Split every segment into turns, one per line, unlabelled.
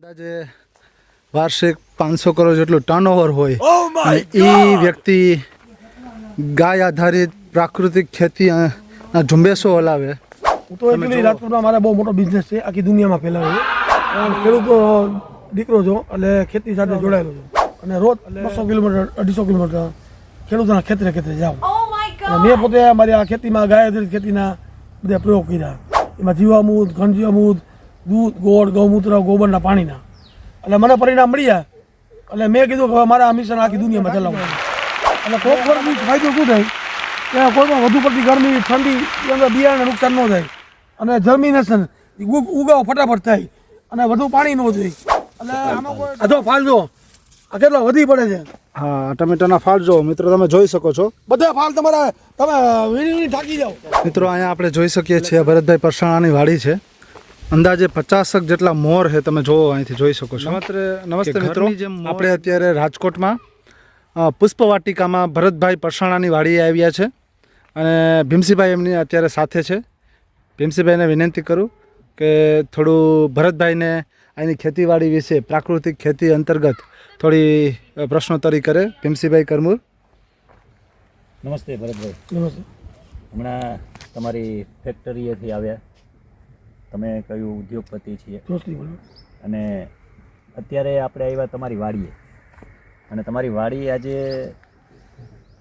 અંદાજે વાર્ષિક પાંચસો કરોડ જેટલું ટર્નઓવર હોય. અને એ વ્યક્તિ ગાય આધારિત પ્રાકૃતિક ખેતી ના ઝુંબેશો હલાવે.
હું તો એકચ્યુઅલી રાજકોટમાં મારે બહુ મોટો બિઝનેસ છે આખી દુનિયામાં ફેલાયો ખેડૂતો દીકરો છો એટલે ખેતી સાથે જોડાયેલો છું. અને રોજ બસો કિલોમીટર અઢીસો કિલોમીટર ખેડૂતોના ખેતરે ખેતરે જાઉં.
Oh
અને મેં પોતે મારી આ ખેતીમાં ગાય આધારિત ખેતીના બધા પ્રયોગ કર્યા. એમાં જીવામૃત ઘનજીવામૃત દૂધ ગોળ ગૌમૂત્ર ગોબરના પાણીના. એટલે મને પરિણામ મળ્યા. એટલે મેં કીધું કે હવે મારે આ મિશન આખી દુનિયામાં ચલાવવું એટલે કોક વર્ગની ફાયદો શું થાય? કે કોઈ પણ વધુ પડતી ગરમી ઠંડી એ અંદર બિયારણને નુકસાન ન થાય. અને જર્મિનેશન ઉગાવ ફટાફટ થાય. અને વધુ પાણી ન જોઈએ. એટલે આમાં કોઈ આ જો ફાલ જો આ કેટલો વધી પડે છે.
હા ટમેટાના ફાલ જો મિત્રો તમે જોઈ શકો છો.
બધા ફાલ તમારા તમે વીણી વીણી થાકી જાઓ.
મિત્રો અહીંયા આપણે જોઈ શકીએ છીએ ભરતભાઈ પરસાણાની વાડી છે. અંદાજે પચાસક જેટલા મોર છે તમે જોવો અહીંથી જોઈ શકો છો. નમસ્તે નમસ્તે મિત્રો. આપણે અત્યારે રાજકોટમાં પુષ્પવાટિકામાં ભરતભાઈ પરસાણાની વાડીએ આવ્યા છે અને ભીમસીભાઈ એમની અત્યારે સાથે છે. ભીમસીભાઈને વિનંતી કરું કે થોડું ભરતભાઈને અહીંની ખેતીવાડી વિશે પ્રાકૃતિક ખેતી અંતર્ગત થોડી પ્રશ્નોત્તરી કરે ભીમસીભાઈ કરમુર.
નમસ્તે ભરતભાઈ.
નમસ્તે.
હમણાં તમારી ફેક્ટરીએથી આવ્યા. તમે કયું ઉદ્યોગપતિ છીએ? અને અત્યારે આપણે આવ્યા તમારી વાડીએ. અને તમારી વાડી આજે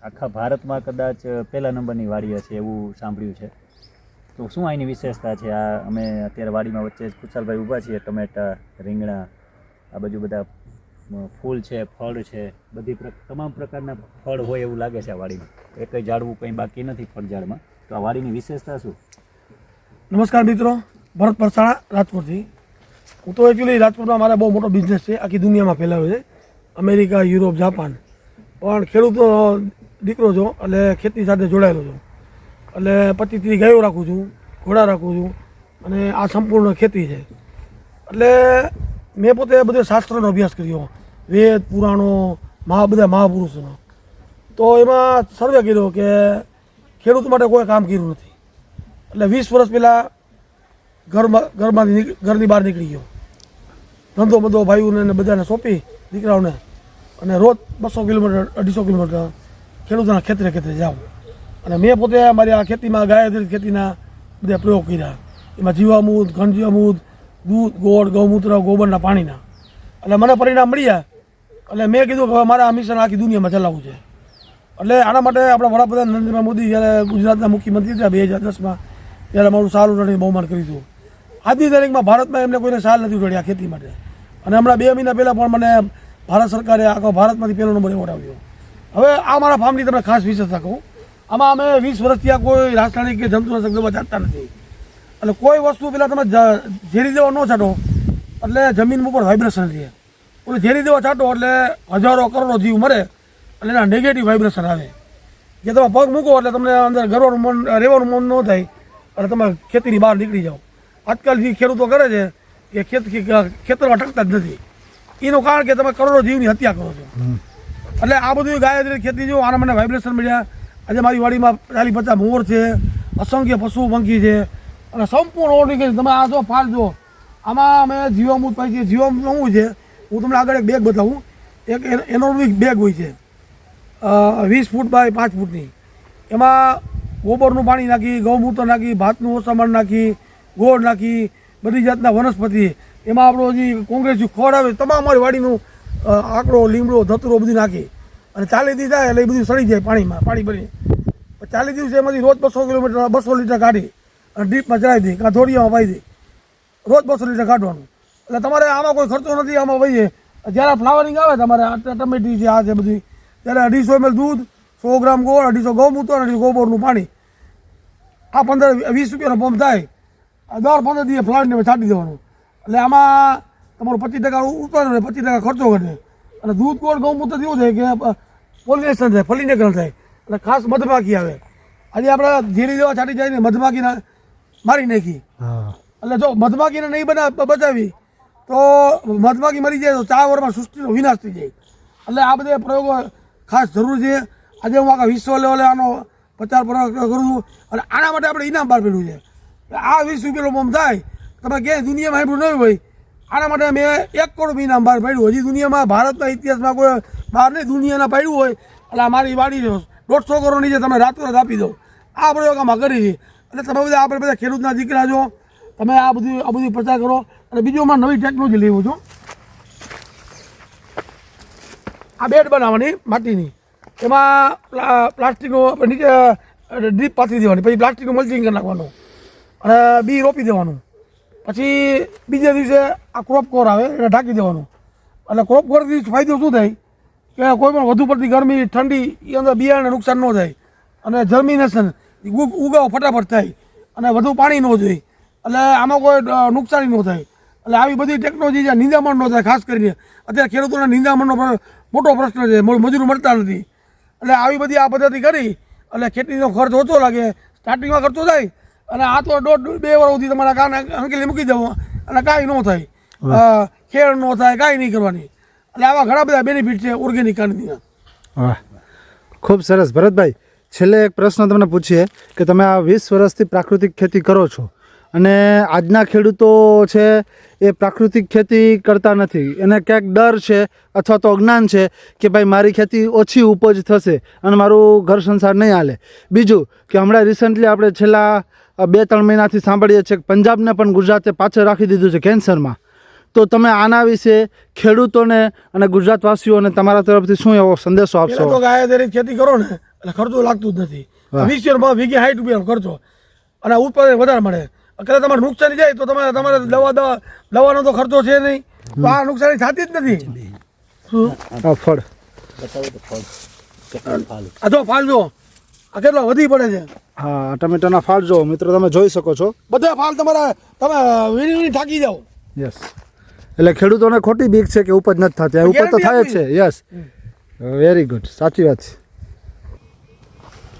આખા ભારતમાં કદાચ પહેલા નંબરની વાડી હશે એવું સાંભળ્યું છે. તો શું એની વિશેષતા છે? આ અમે અત્યારે વાડીમાં વચ્ચે ખુશાલભાઈ ઊભા છીએ ટમેટા રીંગણા આ બાજુ બધા ફૂલ છે ફળ છે બધી તમામ પ્રકારના ફળ હોય એવું લાગે છે આ વાડીમાં. એક ઝાડવું કંઈ બાકી નથી ફળ ઝાડમાં. તો આ વાડીની વિશેષતા શું?
નમસ્કાર મિત્રો. ભરત પરસાણા રાજકોટથી હું તો એકચ્યુઅલી રાજકોટમાં મારે બહુ મોટો બિઝનેસ છે, આખી દુનિયામાં ફેલાયો છે. America, Europe, Japan. પણ ખેડૂતનો દીકરો છો, એટલે ખેતી સાથે જોડાયેલો છું. એટલે પચીસ ત્રીસ ગાયો રાખું છું, ઘોડા રાખું છું, અને આ સંપૂર્ણ ખેતી છે. એટલે મેં પોતે બધે શાસ્ત્રનો અભ્યાસ કર્યો. વેદ, પુરાણો, મહા, બધા મહાપુરુષોનો. તો એમાં સર્વે કર્યો કે ખેડૂત માટે કોઈ કામ કર્યું નથી. એટલે વીસ વર્ષ પહેલાં ઘરમાં ઘરમાંથી ઘરની બહાર નીકળી ગયો. ધંધો બધો ભાઈઓને બધાને સોંપી દીકરાઓને અને રોજ બસો કિલોમીટર, અઢીસો કિલોમીટર ખેડૂતોના ખેતરે ખેતરે જાઉં. અને મેં પોતે મારી આ ખેતીમાં ગાય ખેતીના બધા પ્રયોગ કર્યા. એમાં જીવામૃત, ઘનજીવામૃત, દૂધ, ગોળ, ગૌમૂત્ર, ગોબરના પાણીના. એટલે મને પરિણામ મળ્યા. એટલે મેં કીધું કે મારે આ મિશન આખી દુનિયામાં ચલાવવું છે. એટલે આના માટે આપણા વડાપ્રધાન નરેન્દ્ર મોદી જ્યારે ગુજરાતના મુખ્યમંત્રી હતા બે હજાર દસમાં, ત્યારે મારું સારું રડીને બહુમાન કર્યું હતું. આજની તારીખમાં ભારતમાં એમને કોઈને સાલ નથી ઉડાડ્યા ખેતી માટે. અને હમણાં બે મહિના પહેલાં પણ મને ભારત સરકારે આખો ભારતમાંથી પહેલો નંબર એવોર્ડ આવ્યો હવે આ મારા ફાર્મની તમને ખાસ વિશેષતા કહું. આમાં અમે વીસ વર્ષથી આ કોઈ રાસાયણિક કે જંતુનાશક દવા છાંટતા નથી. એટલે કોઈ વસ્તુ પહેલાં તમે ઝેરી દવા ન છાંટો. એટલે જમીન ઉપર વાઇબ્રેશન રહે. ઓલી ઝેરી દવા છાંટો એટલે હજારો કરોડો જીવ મરે. એટલે એના નેગેટિવ વાઇબ્રેશન આવે. જે તમે પગ મૂકો એટલે તમને અંદર ગરવાનું મન, રહેવાનું મન ન થાય. અને તમે ખેતીની બહાર નીકળી જાઓ. આજકાલ જે ખેડૂતો કરે છે કે ખેત ખેતરમાં ટકતા જ નથી. એનું કારણ કે તમે કરોડો જીવની હત્યા કરો છો. એટલે આ બધું ગાય ખેતી જો આના મને વાઇબ્રેશન મળ્યા. આજે મારી વાડીમાં ચાલી પચાસ મોર છે અસંખ્ય પશુ પંખી છે. અને સંપૂર્ણ ઓર્ગેનિક તમે આ જો ફાલ જો આમાં અમે જીવામૃત પાઈ જીવામૃત શું છે? હું તમને આગળ એક બેગ બતાવું. એક એનોર્મિક બેગ હોય છે. વીસ ફૂટ બાય પાંચ ફૂટની. એમાં ગોબરનું પાણી નાખી ગૌમૂત્ર નાખી ભાતનું ઓસામણ નાખી ગોળ નાખી, બધી જાતના વનસ્પતિ. એમાં આપણો જે કોંગ્રેસ ખોળ આવે, તમામ અમારી વાડીનું આંકડો લીમડો, ધતરો બધું નાખી. અને ચાલી દી એટલે એ બધું સડી જાય પાણીમાં, પાણી ભરી ચાલી દિવસે એમાંથી રોજ બસો કિલોમીટર, બસો લીટર કાઢી અને ડ્રીપમાં ચડાવી દઈ કાં ધોળિયામાં પાઈ દઈ રોજ બસો લીટર કાઢવાનું. એટલે તમારે આમાં કોઈ ખર્ચો નથી, આમાં ભાઈ જ્યારે ફ્લાવરિંગ આવે, તમારે ટમેટી છે, આ છે બધી. ત્યારે અઢીસો એમએલ દૂધ, સો ગ્રામ ગોળ, અઢીસો ગૌમૂત્ર અને અઢીસો ગોબરનું પાણી. આ પંદર, વીસ રૂપિયાનો પંપ થાય. દર પંદર દિવસે ફ્લાવરિંગ છાંટી દેવાનું. એટલે આમાં તમારું પચીસ ટકા ઉત્પાદન રહે પચીસ ટકા ખર્ચો ઘટે. અને દૂધ ગોળ ગૌમૂત્ર એવું થાય કે પોલિનેશન થાય ફલિનેકરણ થાય. એટલે ખાસ મધમાખી આવે. આજે આપણે ઝેરી દેવા છાંટી જાય ને મધમાખીને મારી નાખી.
હા.
એટલે જો મધમાખીને નહીં બના બચાવી તો મધમાખી મરી જાય તો ચાર વર્ષમાં સૃષ્ટિનો વિનાશ થઈ જાય. એટલે આ બધા પ્રયોગો ખાસ જરૂર છે. આજે હું આખા વિશ્વ લેવલે આનો પ્રચાર પ્રસાર કરું છું. અને આના માટે આપણે ઇનામ બહાર પડ્યું છે. આ વીસ રૂપિયાનો પંપ થાય. તમે ક્યાંય દુનિયામાં એટલું નહીં હોય આના માટે મેં એક કરોડ મહિના બહાર પાડ્યું. હજી દુનિયામાં ભારતના ઇતિહાસમાં કોઈ બહાર નહીં દુનિયાના પાડ્યું હોય, એટલે આ મારી વાડી દોઢસો કરોડની છે તમે રાતોરાત આપી દો. આ પ્રયોગ આમાં કરી છે. એટલે તમે બધા આપણે બધા ખેડૂતના દીકરા છો. તમે આ બધું આ બધું પ્રચાર કરો. અને બીજું અમારે નવી ટેકનોલોજી લેવું છું આ બેડ બનાવવાની માટીની. એમાં પ્લા- પ્લાસ્ટિકનું નીચે ડ્રીપ પાથરી દેવાની. પછી પ્લાસ્ટિકનું મલ્ચિંગ કરી નાખવાનું. અને બી રોપી દેવાનું. પછી બીજા દિવસે આ ક્રોપ કોર આવે, એને ઢાંકી દેવાનું. એટલે ક્રોપ કોરથી ફાયદો શું થાય? કે કોઈ પણ વધુ પડતી ગરમી, ઠંડી એ અંદર બિયારણને નુકસાન ન થાય. અને જર્મિનેશન ઉગાવ ફટાફટ થાય. અને વધુ પાણી ન જોઈએ. એટલે આમાં કોઈ નુકસાની ન થાય. એટલે આવી બધી ટેકનોલોજી છે નિંદામણ ન થાય, ખાસ કરીને, અત્યારે ખેડૂતોના નિંદામણનો પણ મોટો પ્રશ્ન છે મજૂર મળતા નથી. એટલે આવી બધી આ પદ્ધતિ કરી, એટલે ખેતીનો ખર્ચ ઓછો લાગે સ્ટાર્ટિંગમાં ખર્ચો થાય અને આ તો દોઢ બે વર્ષ સુધી તમારા કાને અંકેલી મૂકી દેવો. અને કાંઈ ન થાય. ખેડ ન થાય કાંઈ નહીં કરવાની. એટલે આવા ઘણા બધા બેનિફિટ છે ઓર્ગેનિક ખાંડના.
વાહ. ખૂબ સરસ. ભરતભાઈ છેલ્લે એક પ્રશ્ન તમને પૂછીએ કે તમે આ વીસ વર્ષથી પ્રાકૃતિક ખેતી કરો છો. અને આજના ખેડૂતો છે એ પ્રાકૃતિક ખેતી કરતા નથી. એને ક્યાંક ડર છે અથવા તો અજ્ઞાન છે કે ભાઈ મારી ખેતી ઓછી ઉપજ થશે અને મારું ઘર સંસાર નહીં હાલે. બીજું કે હમણાં રિસન્ટલી આપણે છેલ્લા બે ત્રણ મહિનાથી સાંભળીએ છીએ કે પંજાબને પણ ગુજરાતે પાછળ રાખી દીધું છે કેન્સરમાં. તો તમે આના વિશે ખેડૂતોને અને ગુજરાતવાસીઓને તમારા તરફથી શું એવો સંદેશો આપશો?
તો ગાય દરેક ખેતી કરો ને એટલે ખર્ચો લાગતું જ નથી. વીસ રૂપિયા વીઘે સાઠ રૂપિયાનો ખર્ચો. અને ઉત્પાદન વધારે મળે. અત્યારે તમારે નુકસાની જાય તો તમારે તમારે દવા દવા દવાનો તો ખર્ચો છે નહીં. તો આ નુકસાની થતી જ નથી. શું
આ ફળ.
બતાવો તો ફળ
આ જો ફાલ જો આ કેટલો વધી પડે છે?
હા ટમેટાના ફાળ જો મિત્રો તમે જોઈ શકો છો.
બધા ફાલ તમારા તમે વીણી વીણી થાકી જાઓ.
યસ એટલે ખેડૂતોને ખોટી બીક છે કે ઉપજ નથી થતી. ઉપજ તો થાય જ છે. યસ વેરી ગુડ સાચી વાત છે.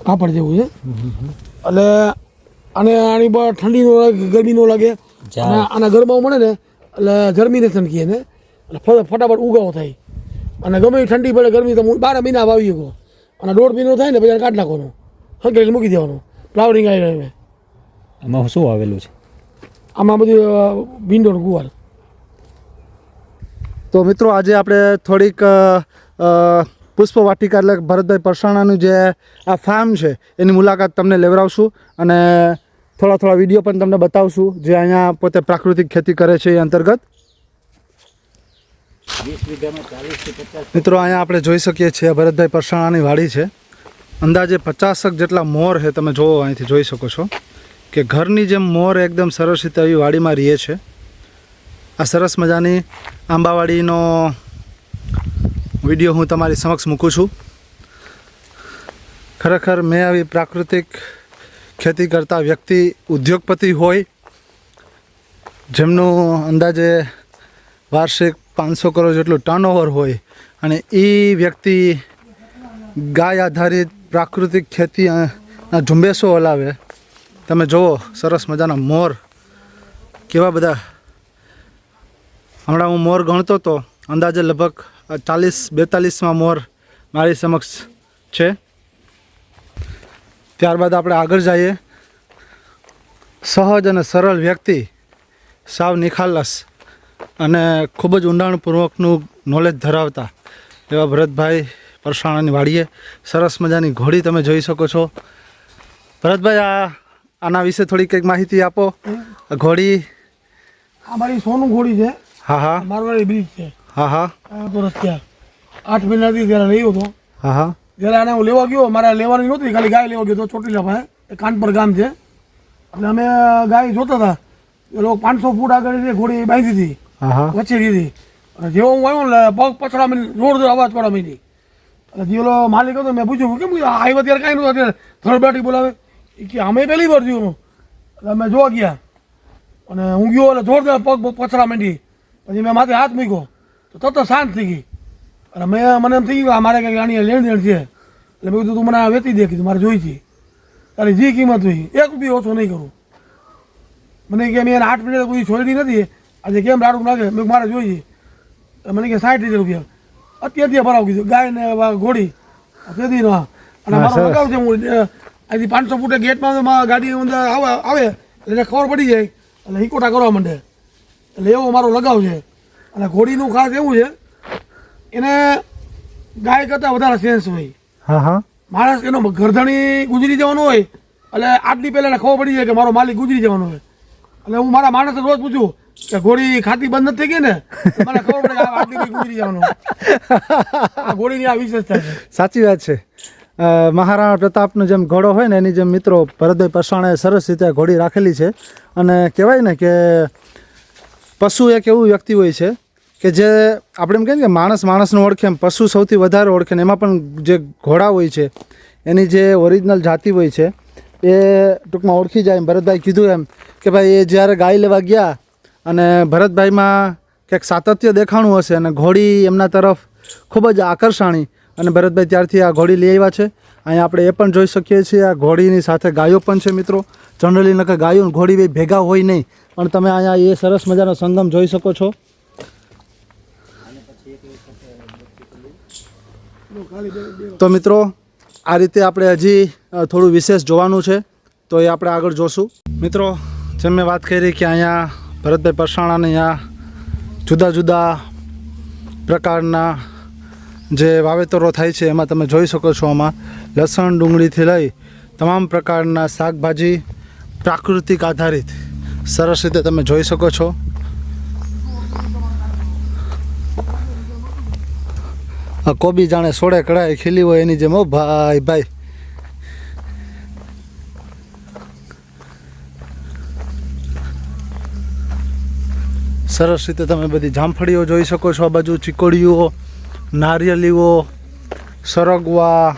કાપડ જેવું છે. એટલે અને આની બહાર ઠંડી નો લાગે ગરમી નો લાગે અને આના ગરમાઓ મળે ને એટલે જર્મિનેશન કહે ને. એટલે ફટાફટ ઉગાવો થાય. અને ગમે ઠંડી પડે ગરમી તો બાર મહિના વાવી શકો અને દોઢ મહિનો થાય ને પછી કાઢ નાખવાનું. હંકેલી મૂકી દેવાનું. ફ્લાવરિંગ આવી રહ્યું
આમાં શું આવેલું છે?
આમાં બધું અ, ભીંડો ગુવાર.
તો મિત્રો આજે આપણે થોડીક પુષ્પ વાટિકા એટલે ભરતભાઈ પરસાણાનું જે આ ફાર્મ છે એની મુલાકાત તમને લેવડાવશું અને થોડા થોડા વીડિયો પણ તમને બતાવશું જે અહીંયા પોતે પ્રાકૃતિક ખેતી કરે છે એ અંતર્ગત. મિત્રો અહીંયા આપણે જોઈ શકીએ છીએ ભરતભાઈ પરસાણાની વાડી છે. અંદાજે પચાસક જેટલા મોર છે તમે જોવો, અહીંથી જોઈ શકો છો કે ઘરની જેમ મોર એકદમ સરસ રીતે આવી વાડીમાં રહે છે. આ સરસ મજાની આંબાવાડીનો વીડિયો હું તમારી સમક્ષ મૂકું છું. ખરેખર મેં આવી પ્રાકૃતિક ખેતી કરતા વ્યક્તિ, ઉદ્યોગપતિ હોય, જેમનું અંદાજે વાર્ષિક પાંચસો કરોડ જેટલું ટર્નઓવર હોય અને એ વ્યક્તિ ગાય આધારિત પ્રાકૃતિક ખેતી ના ઝુંબેશો હલાવે. તમે જુઓ, સરસ મજાના મોર. કેવા બધા. હમણાં હું મોર ગણતો હતો અંદાજે લગભગ ચાલીસ, બેતાલીસમાં મોર મારી સમક્ષ છે. ત્યારબાદ આપણે આગળ જઈએ. સહજ અને સરળ વ્યક્તિ સાવ નિખાલસ અને ખૂબ જ ઊંડાણપૂર્વકનું નોલેજ ધરાવતા એવા ભરતભાઈ પરસાણાની વાડીએ. સરસ મજાની ઘોડી તમે જોઈ શકો છો. ભરતભાઈ આ આના વિશે થોડી કંઈક માહિતી આપો. ઘોડી
આ મારી સોનું ઘોડી છે.
હા હા.
મારવાડી બ્રિજ છે.
હા હા.
તો રસ્તા. આઠ મહિનાથી ત્યારે રહ્યો હતો.
હા હા.
જ્યારે આને હું લેવા ગયો મારે લેવાની નહોતી ખાલી ગાય લેવા ગયો તો ચોટીલા પાસે. એ કાનપર ગામ છે. એટલે અમે ગાય જોતા હતા. એ લોકો પાંચસો ફૂટ આગળ ઘોડી બાંધી હતી
હા હા.
વચ્ચે દીધી અને જેવો હું આવ્યો ને પગ પછડા મહિને જોર જોર અવાજ પડવા માંડી એટલે જે ઓલો માલિક હતો, મેં પૂછ્યું કેમ આવ્યો ત્યારે કાંઈ નહોતું, અત્યારે થર્ડ પાર્ટી બોલાવે કે, અમે પહેલી વાર થયું એટલે અમે જોવા ગયા. અને હું ગયો એટલે જોરદાર પગ પછડા માંડી. પછી મેં માથે હાથ મૂક્યો. તો તરત શાંત થઈ ગઈ. અને મેં, મને એમ થઈ ગયું મારે કંઈક આની લેણ દેણ છે. એટલે મેં કીધું, તું મને વેચી દે, કીધું, મારે જોઈ છે તારી જે કિંમત હોય. એક રૂપિયો ઓછો નહીં કરું. મને કે, મેં એને આઠ મિનિટ કોઈ છોડી નથી. આજે કેમ રાડું લાગે મેં મારે જોઈએ મને કે, સાઠ હજાર રૂપિયા. અત્યારથી ભરાવ કીધું. ગાય ને ઘોડી તેથી ના અને મારો લગાવ છે હું અહીંથી પાંચસો ફૂટે ગેટમાં ગાડી અંદર આવે આવે એટલે ખબર પડી જાય. એટલે હિકોટા કરવા માંડે. એટલે એવો મારો લગાવ છે. અને ઘોડીનું ખાસ એવું છે એને ગાય કરતાં વધારે સેન્સ હોય.
હા હા.
માણસ એનો ગરધણી ગુજરી જવાનું હોય એટલે આટલી પહેલા ખબર પડી જાય કે મારો માલિક ગુજરી જવાનો હોય. એટલે હું મારા માણસને રોજ પૂછું ઘોડી ખાતી બંધ થઈ ગઈ ને મને ખબર આ વિશેષતા
સાચી વાત છે. મહારાણા પ્રતાપનો જેમ ઘોડો હોય ને, એની જેમ મિત્રો ભરતભાઈ પરસાણાએ સરસ રીતે ઘોડી રાખેલી છે. અને કહેવાય ને કે પશુ એક એવું વ્યક્તિ હોય છે કે જે આપણે એમ કહીએ કે માણસ માણસને ઓળખે એમ, પશુ સૌથી વધારે ઓળખે ને, એમાં પણ જે ઘોડા હોય છે, એની જે ઓરિજિનલ જાતિ હોય છે, એ ટૂંકમાં ઓળખી જાય એમ. ભરતભાઈ કીધું એમ કે ભાઈ એ જ્યારે ગાય લેવા ગયા અને ભરતભાઈમાં કંઈક સાતત્ય દેખાણું હશે અને ઘોડી એમના તરફ ખૂબ જ આકર્ષાણી અને ભરતભાઈ ત્યારથી આ ઘોડી લઈ આવ્યા છે. અહીંયા આપણે એ પણ જોઈ શકીએ છીએ, આ ઘોડીની સાથે ગાયો પણ છે મિત્રો. જનરલી નકર ગાયો ઘોડી બે ભેગા હોય નહીં, પણ તમે અહીંયા એ સરસ મજાનો સંગમ જોઈ શકો છો. તો મિત્રો, આ રીતે આપણે હજી થોડું વિશેષ જોવાનું છે, તો એ આપણે આગળ જોશું. મિત્રો, જેમ મેં વાત કરી કે અહીંયા ભરતભાઈ પરસાણાને અહીંયા જુદા જુદા પ્રકારના જે વાવેતરો થાય છે, એમાં તમે જોઈ શકો છો આમાં લસણ ડુંગળીથી લઈ તમામ પ્રકારના શાકભાજી પ્રાકૃતિક આધારિત સરસ રીતે તમે જોઈ શકો છો. આ કોબી જાણે સોળે કઢાઈ ખીલી હોય એની જેમ ભાઈ ભાઈ. સરસ રીતે તમે બધી જામફળીઓ જોઈ શકો છો, આ બાજુ ચીકોડીઓ નારિયેલીઓ, સરગવા,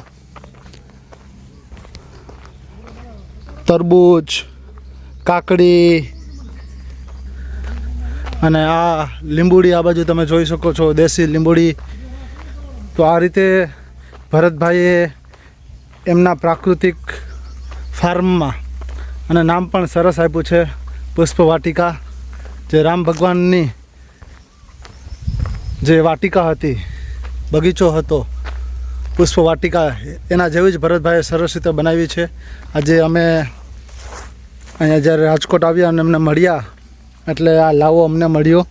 તરબૂચ, કાકડી અને આ લીંબુડી આ બાજુ તમે જોઈ શકો છો, દેશી લીંબુડી. તો આ રીતે ભરતભાઈએ એમના પ્રાકૃતિક ફાર્મમાં અને નામ પણ સરસ આપ્યું છે પુષ્પ વાટિકા જે રામ ભગવાનની જે વાટિકા હતી, બગીચો હતો, પુષ્પ વાટિકા, એના જેવી જ ભરતભાઈએ સરસ રીતે બનાવી છે. આજે અમે અહીંયા જ્યારે રાજકોટ આવ્યા અને અમને મળ્યા, એટલે આ લાવો અમને મળ્યો.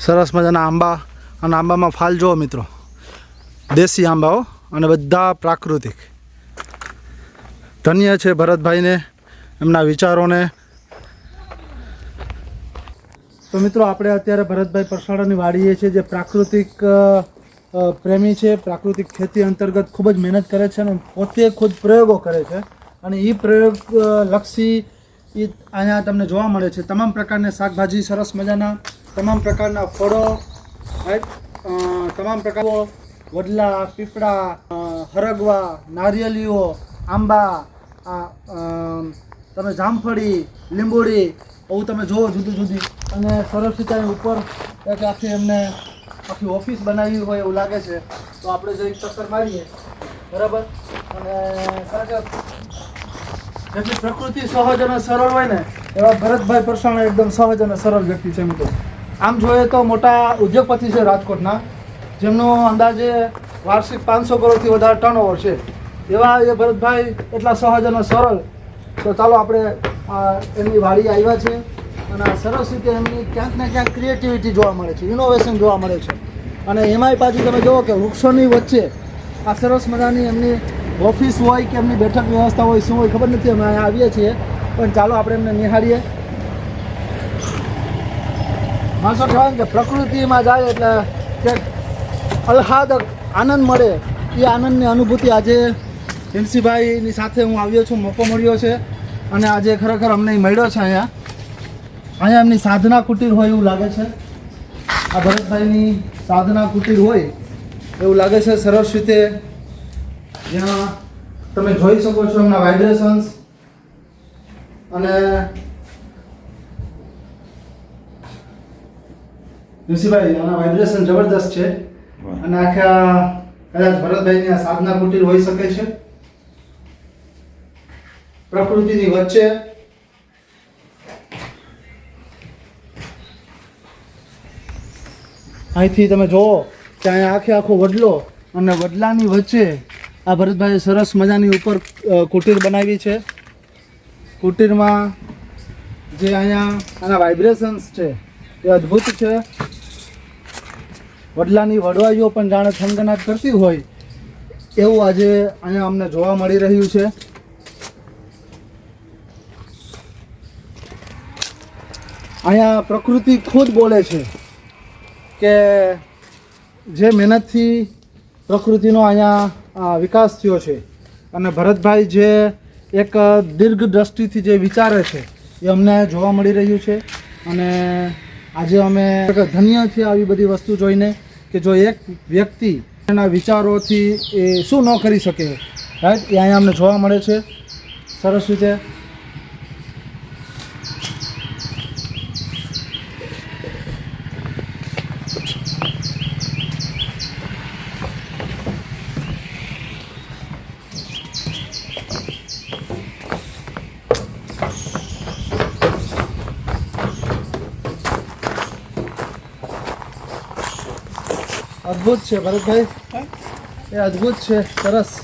સરસ મજાના આંબા, અને આંબામાં ફાલ જુઓ મિત્રો. દેશી આંબાઓ અને બધા પ્રાકૃતિક. ધન્ય છે ભરતભાઈને, એમના વિચારોને તો મિત્રો, આપણે અત્યારે ભરતભાઈ પરસાડાની વાડીએ છીએ, જે પ્રાકૃતિક પ્રેમી છે. પ્રાકૃતિક ખેતી અંતર્ગત ખૂબ જ મહેનત કરે છે અને પોતે ખુદ પ્રયોગો કરે છે. અને એ પ્રયોગ લક્ષી એ અહીંયા તમને જોવા મળે છે. તમામ પ્રકારના શાકભાજી, સરસ મજાના તમામ પ્રકારના ફળો તમામ પ્રકારો વડલા, પીપળા હરગવા, નારિયેલીઓ, આંબા તમે જામફળી લીંબોડી આવું તમે જુઓ જુદી જુદી. અને સરસ સિંચાઈ ઉપર એક આખી એમને આખી ઓફિસ બનાવી હોય એવું લાગે છે. તો આપણે જો ચક્કર મારીએ. બરાબર? અને ખરેખર જેટલી પ્રકૃતિ સહજ અને સરળ હોય ને, એવા ભરતભાઈ પરસાણા એકદમ સહજ અને સરળ વ્યક્તિ છે મિત્રો. આમ જોઈએ તો મોટા ઉદ્યોગપતિ છે રાજકોટના, જેમનો અંદાજે વાર્ષિક પાંચસો કરોડથી વધારે ટર્નઓવર છે. એવા એ ભરતભાઈ એટલા સહજ અને સરળ તો ચાલો આપણે એમની વાડી આવ્યા છે અને સરસ રીતે એમની ક્યાંક ને ક્યાંક ક્રિએટિવિટી જોવા મળે છે ઇનોવેશન જોવા મળે છે. અને એમાંય પાછું તમે જુઓ કે વૃક્ષોની વચ્ચે આ સરસ મજાની એમની ઓફિસ હોય કે એમની બેઠક વ્યવસ્થા હોય, શું હોય ખબર નથી, અમે અહીંયા આવીએ છીએ. પણ ચાલો આપણે એમને નિહાળીએ. માણસો કહેવાય કે પ્રકૃતિમાં જાય એટલે ક્યાંક આહલાદક આનંદ મળે, એ આનંદની અનુભૂતિ આજે હિમસીભાઈની સાથે હું આવ્યો છું મોકો મળ્યો છે અને આજે ખરેખર અમને મળ્યો છે અહીંયા. અહીંયા એમની સાધના કુટીર હોય એવું લાગે છે. આ ભરતભાઈની સાધના કુટીર હોય એવું લાગે છે સરસ રીતે જ્યાં તમે જોઈ શકો છો એમના વાઇબ્રેશન્સ અને ઋષિભાઈ આના વાઇબ્રેશન જબરદસ્ત છે. અને આખા કદાચ ભરતભાઈની આ સાધના કુટીર હોઈ શકે છે. પ્રકૃતિની વચ્ચે અહીંથી તમે જુઓ કે અહીંયા આખે આખો વડલો અને વડલાની વચ્ચે આ ભરતભાઈએ સરસ મજાની ઉપર કુટીર બનાવી છે. કુટીરમાં જે અહીંયા આના વાઇબ્રેશન્સ છે એ અદ્ભુત છે. વડલાની વડવાઈઓ પણ જાણે થનગનાટ કરતી હોય એવું આજે અહીંયા અમને જોવા મળી રહ્યું છે. અહીંયા પ્રકૃતિ ખુદ બોલે છે કે જે મહેનતથી પ્રકૃતિનો અહીંયા વિકાસ થયો છે અને ભરતભાઈ જે એક દીર્ઘ દ્રષ્ટિથી જે વિચારે છે એ અમને જોવા મળી રહ્યું છે અને આજે અમે ધન્ય છીએ આવી બધી વસ્તુ જોઈને કે જો એક વ્યક્તિ એના વિચારોથી એ શું ન કરી શકે, રાઈટ? એ અહીંયા અમને જોવા મળે છે. સરસ રીતે અદ્ભુત છે ભરતભાઈ. એ અદ્ભુત છે સરસ.